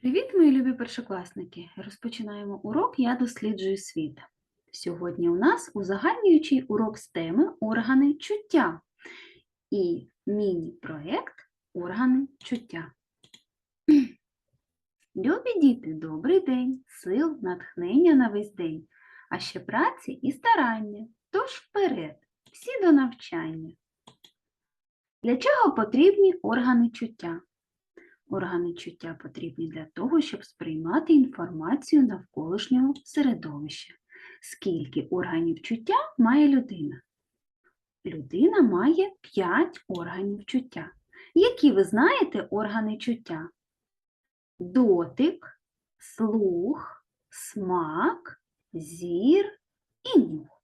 Привіт, мої любі першокласники! Розпочинаємо урок Я досліджую світ. Сьогодні у нас узагальнюючий урок з теми органи чуття і міні-проєкт Органи чуття. Любі діти, добрий день, сил, натхнення на весь день, а ще праці і старання. Тож вперед, всі до навчання. Для чого потрібні органи чуття? Органи чуття потрібні для того, щоб сприймати інформацію навколишнього середовища. Скільки органів чуття має людина? Людина має 5 органів чуття. Які ви знаєте органи чуття? Дотик, слух, смак, зір і нюх.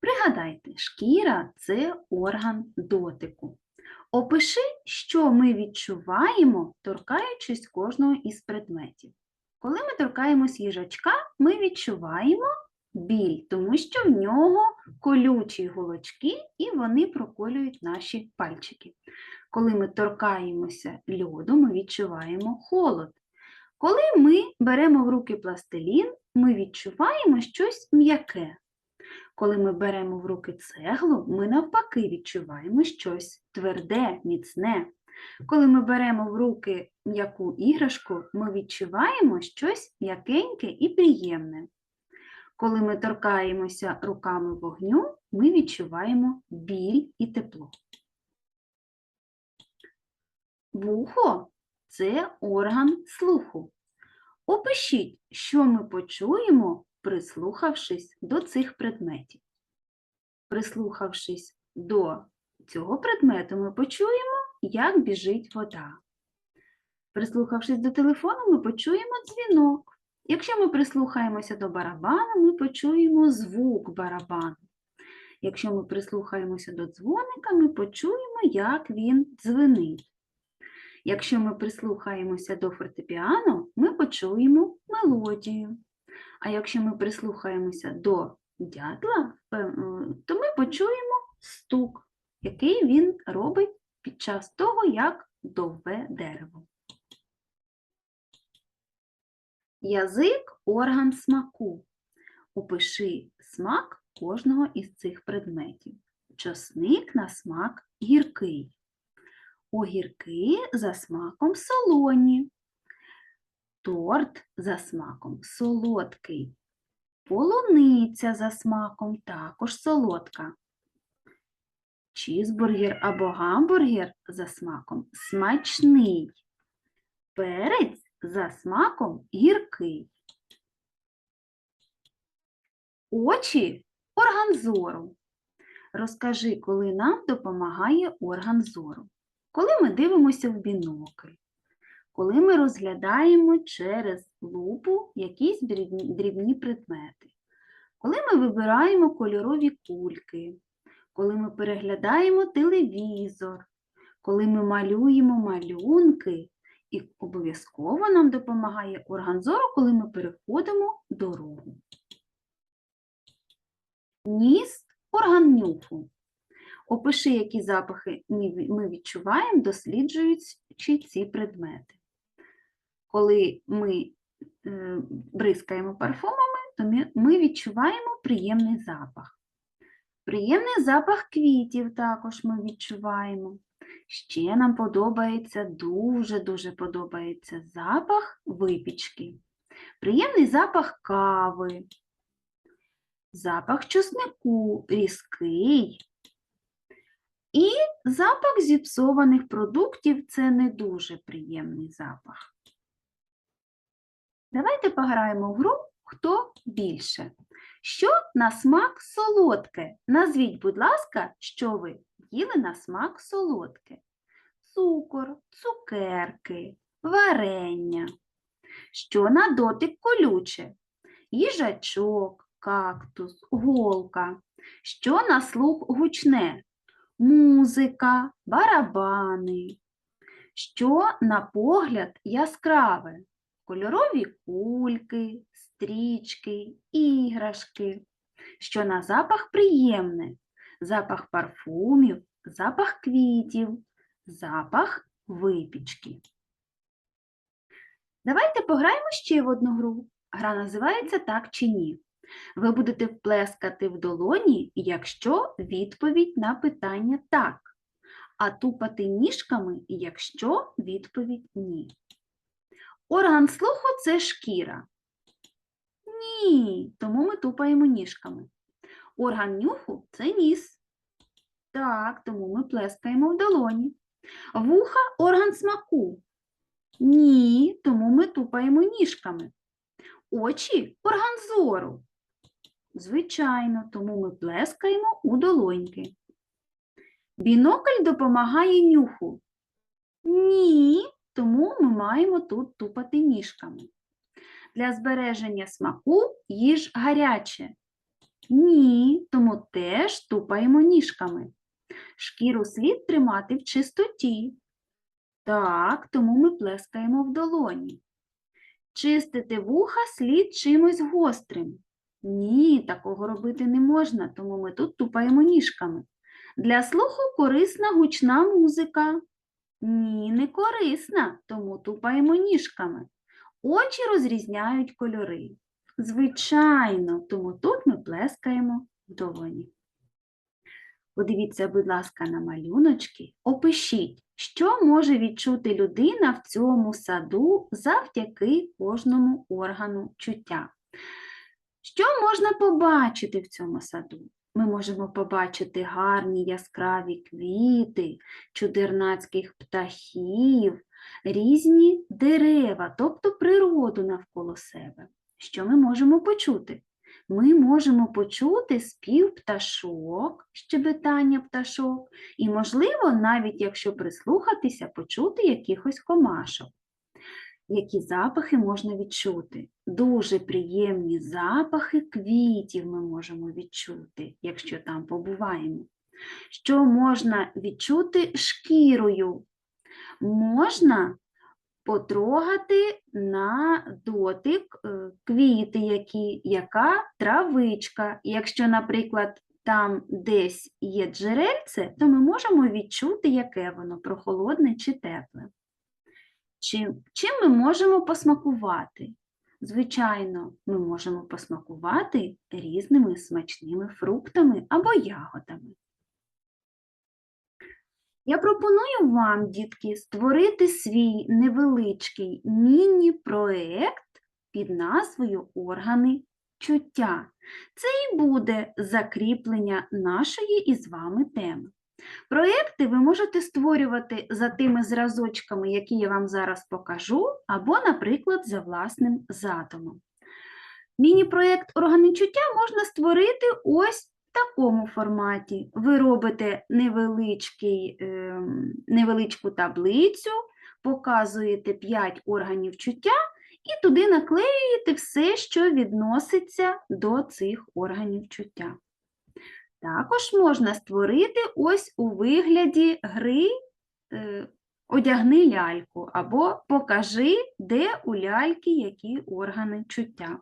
Пригадайте, шкіра це орган дотику. Опиши, що ми відчуваємо, торкаючись кожного із предметів. Коли ми торкаємось їжачка, ми відчуваємо біль, тому що в нього колючі голочки і вони проколюють наші пальчики. Коли ми торкаємося льоду, ми відчуваємо холод. Коли ми беремо в руки пластилін, ми відчуваємо щось м'яке. Коли ми беремо в руки цеглу, ми навпаки відчуваємо щось тверде, міцне. Коли ми беремо в руки м'яку іграшку, ми відчуваємо щось м'якеньке і приємне. Коли ми торкаємося руками вогню, ми відчуваємо біль і тепло. Вухо це орган слуху. Опишіть, що ми почуємо, прислухавшись до цих предметів. Прислухавшись до цього предмету, ми почуємо, як біжить вода. Прислухавшись до телефону, ми почуємо дзвінок. Якщо ми прислухаємося до барабану, ми почуємо звук барабану. Якщо ми прислухаємося до дзвоника, ми почуємо, як він дзвенить. Якщо ми прислухаємося до фортепіано, ми почуємо мелодію. А якщо ми прислухаємося до дятла, то ми почуємо стук, який він робить під час того, як довбе дерево. Язик орган смаку. Опиши смак кожного із цих предметів. Чосник на смак гіркий. Огірки за смаком солоні. Торт за смаком солодкий. Полуниця за смаком також солодка. Чізбургер або гамбургер за смаком смачний. Перець за смаком гіркий. Очі орган зору. Розкажи, коли нам допомагає орган зору. Коли ми дивимося в бінокль, коли ми розглядаємо через лупу якісь дрібні, предмети, коли ми вибираємо кольорові кульки, коли ми переглядаємо телевізор, коли ми малюємо малюнки, і обов'язково нам допомагає орган зору, коли ми переходимо дорогу. Ніс орган нюху. Опиши, які запахи ми відчуваємо, досліджуючи ці предмети. Коли ми бризкаємо парфумами, то ми відчуваємо приємний запах. Приємний запах квітів також ми відчуваємо. Ще нам подобається, дуже-дуже подобається запах випічки. Приємний запах кави. Запах чеснику різкий. І запах зіпсованих продуктів це не дуже приємний запах. Давайте пограємо в гру хто більше. Що на смак солодке? Назвіть, будь ласка, що ви їли на смак солодке. Цукор, цукерки, варення. Що на дотик колюче? Їжачок, кактус, голка. Що на слух гучне? Музика, барабани. Що на погляд яскраве? Кольорові кульки, стрічки, іграшки. Що на запах приємне? Запах парфумів, запах квітів, запах випічки. Давайте пограємо ще в одну гру. Гра називається так чи ні. Ви будете плескати в долоні, якщо відповідь на питання так, а тупати ніжками, якщо відповідь ні. Орган слуху це шкіра. Ні, тому ми тупаємо ніжками. Орган нюху це ніс. Так, тому ми плескаємо в долоні. Вуха орган смаку. Ні, тому ми тупаємо ніжками. Очі орган зору. Звичайно, тому ми плескаємо у долоньки. Бінокль допомагає нюху. Ні, тому ми маємо тут тупати ніжками. Для збереження смаку їж гаряче. Ні, тому теж тупаємо ніжками. Шкіру слід тримати в чистоті. Так, тому ми плескаємо в долоні. Чистити вуха слід чимось гострим. Ні, такого робити не можна, тому ми тут тупаємо ніжками. Для слуху корисна гучна музика. Ні, не корисна, тому тупаємо ніжками. Очі розрізняють кольори. Звичайно, тому тут ми плескаємо в долоні. Подивіться, будь ласка, на малюночки. Опишіть, що може відчути людина в цьому саду завдяки кожному органу чуття. Що можна побачити в цьому саду? Ми можемо побачити гарні яскраві квіти, чудернацьких птахів, різні дерева, тобто природу навколо себе. Що ми можемо почути? Ми можемо почути спів пташок, щебетання пташок, і, можливо, навіть якщо прислухатися, почути якихось комашок. Які запахи можна відчути? Дуже приємні запахи квітів ми можемо відчути, якщо там побуваємо. Що можна відчути шкірою? Можна потрогати на дотик е, квіти, які, яка травичка. Якщо, наприклад, там десь є джерельце, то ми можемо відчути, яке воно прохолодне чи тепле. Чим, чим ми можемо посмакувати? Звичайно, ми можемо посмакувати різними смачними фруктами або ягодами. Я пропоную вам, дітки, створити свій невеличкий міні-проект під назвою Органи чуття. Це і буде закріплення нашої із вами теми. Проєкти ви можете створювати за тими зразочками, які я вам зараз покажу, або, наприклад, за власним задумом. Міні-проєкт органи чуття можна створити ось в такому форматі. Ви робите невеличкий, е, невеличку таблицю, показуєте 5 органів чуття і туди наклеюєте все, що відноситься до цих органів чуття. Також можна створити ось у вигляді гри е, одягни ляльку або покажи, де у ляльки які органи чуття.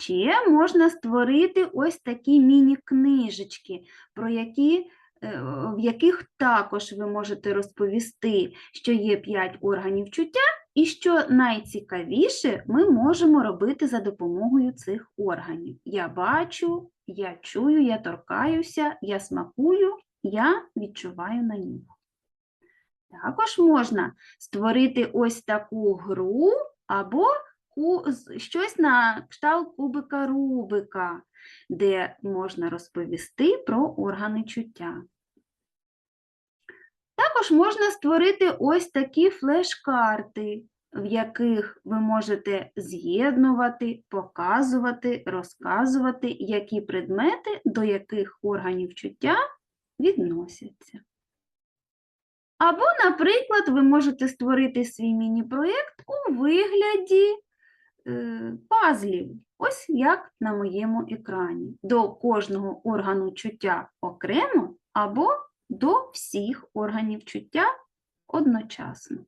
Ще можна створити ось такі міні-книжечки, про які, е, в яких також ви можете розповісти, що є 5 органів чуття, і що найцікавіше ми можемо робити за допомогою цих органів. Я бачу, я чую, я торкаюся, я смакую, я відчуваю на нюх. Також можна створити ось таку гру або щось на кшталт кубика Рубика, де можна розповісти про органи чуття. Також можна створити ось такі флеш-карти, в яких ви можете з'єднувати, показувати, розказувати, які предмети до яких органів чуття відносяться. Або, наприклад, ви можете створити свій міні-проєкт у вигляді е, пазлів, ось як на моєму екрані. До кожного органу чуття окремо або до всіх органів чуття одночасно.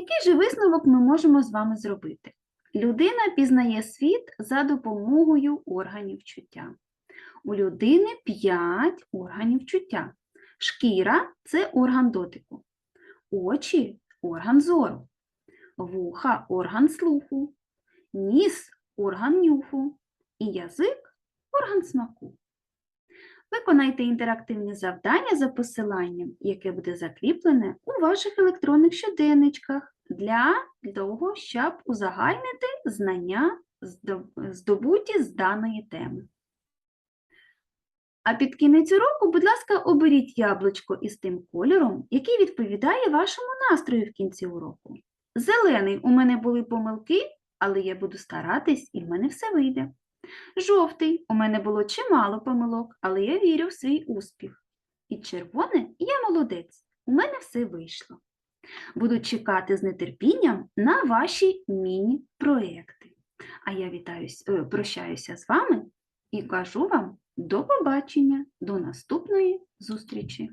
Який же висновок ми можемо з вами зробити? Людина пізнає світ за допомогою органів чуття. У людини 5 органів чуття. Шкіра це орган дотику. Очі орган зору. Вуха орган слуху. Ніс орган нюху. І язик орган смаку. Виконайте інтерактивне завдання за посиланням, яке буде закріплене у ваших електронних щоденничках для того, щоб узагальнити знання, здобуті з даної теми. А під кінець уроку, будь ласка, оберіть яблучко із тим кольором, який відповідає вашому настрою в кінці уроку. Зелений у мене були помилки, але я буду старатись і в мене все вийде. Жовтий у мене було чимало помилок, але я вірю в свій успіх. І червоне я молодець, у мене все вийшло. Буду чекати з нетерпінням на ваші міні-проекти. А я вітаюсь, е, прощаюся з вами і кажу вам до побачення, до наступної зустрічі!